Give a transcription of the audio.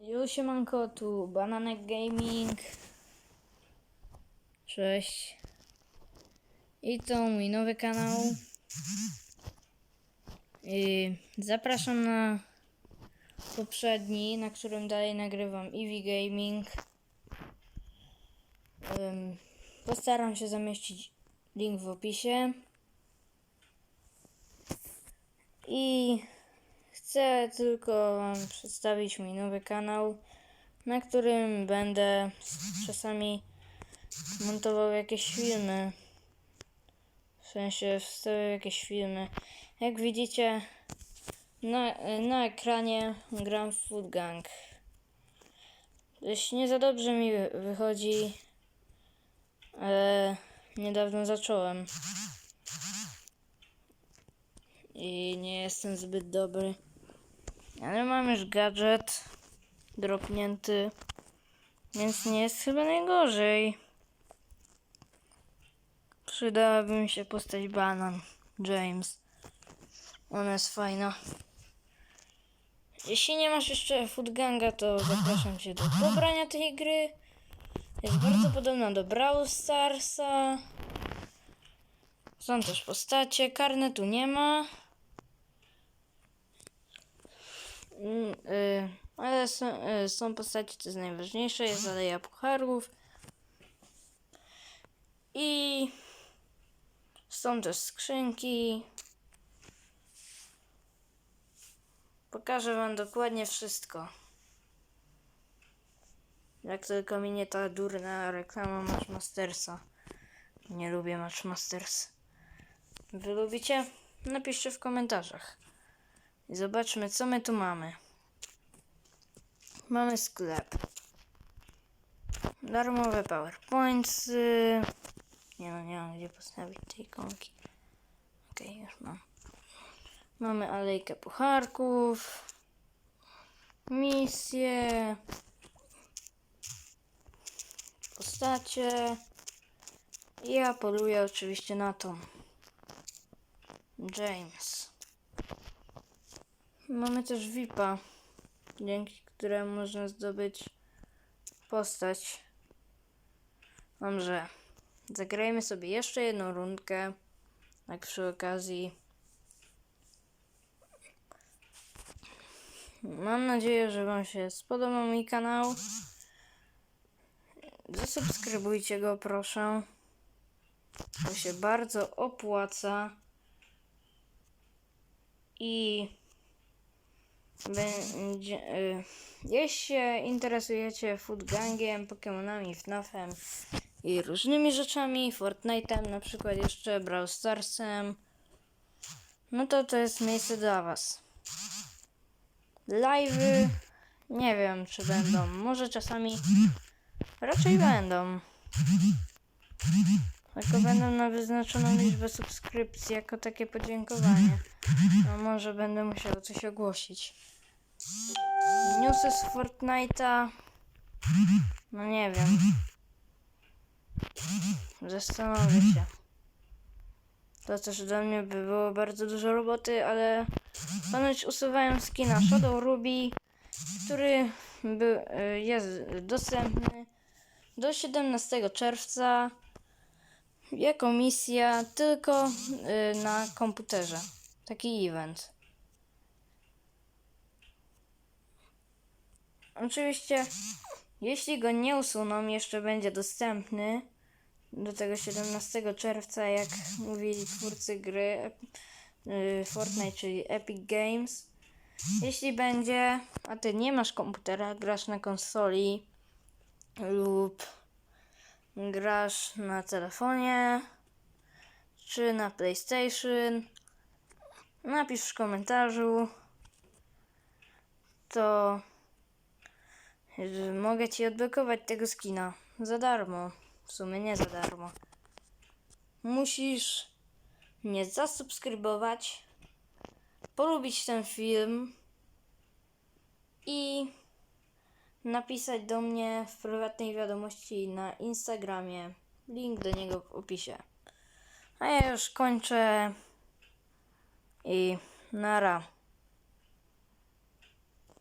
Jo, siemanko, tu Bananek Gaming. Cześć. I to mój nowy kanał. I zapraszam na poprzedni, na którym dalej nagrywam Eevee Gaming. Ym, postaram się zamieścić link w opisie. I Chcę tylko Wam przedstawić mój nowy kanał, na którym będę czasami montował jakieś filmy. W sensie wstawiał jakieś filmy. Jak widzicie, na, na ekranie gram w Food Gang. Dość nie za dobrze mi wy- wychodzi, ale niedawno zacząłem. I nie jestem zbyt dobry. Ale mam już gadżet dropnięty, więc nie jest chyba najgorzej. Przydałaby mi się postać banan, James. Ona jest fajna. Jeśli nie masz jeszcze Foodganga, to zapraszam cię do pobrania tej gry. Jest bardzo podobna do Brawl Starsa. Są też postacie, karnetu nie ma. Mm, y, ale są, y, są postaci, co jest najważniejsze, jest Aleja Pucharów. I są też skrzynki. Pokażę wam dokładnie wszystko. Jak tylko minie ta durna reklama Matchmastersa. Nie lubię Matchmasters. Wy lubicie? Napiszcie w komentarzach. Zobaczmy, co my tu mamy. Mamy sklep. Darmowe PowerPoints. Nie no, nie mam gdzie postawić tej ikonki. Okej, już mam. Mamy alejkę pucharków. Misje. Postacie. I ja poluję oczywiście na tą. James. Mamy też VIPa, dzięki któremu można zdobyć postać. Dobrze, zagrajmy sobie jeszcze jedną rundkę, tak przy okazji. Mam nadzieję, że Wam się spodobał mój kanał. Zasubskrybujcie go, proszę. To się bardzo opłaca. I będzie, y, jeśli się interesujecie foodgangiem, Pokémonami, FNAFem i różnymi rzeczami, Fortnite'em, na przykład jeszcze Brawl Starsem, no to to jest miejsce dla Was. Live'y, nie wiem czy będą, może czasami, raczej będą. Tylko będą na wyznaczoną liczbę subskrypcji jako takie podziękowanie. No może będę musiał coś ogłosić. Newsy z Fortnite'a. No nie wiem. Zastanowię się. To też dla mnie by było bardzo dużo roboty, ale ponoć usuwają skina Shadow Ruby, który był, y, jest dostępny do 17 czerwca jako misja tylko y, na komputerze. Taki event. Oczywiście, jeśli go nie usuną, jeszcze będzie dostępny do tego 17 czerwca, jak mówili twórcy gry y, Fortnite, czyli Epic Games. Jeśli będzie, a ty nie masz komputera, grasz na konsoli lub grasz na telefonie czy na PlayStation, napisz w komentarzu, to mogę ci odblokować tego skina za darmo. W sumie nie za darmo. Musisz mnie zasubskrybować, polubić ten film i napisać do mnie w prywatnej wiadomości na Instagramie. Link do niego w opisie. A ja już kończę i nara.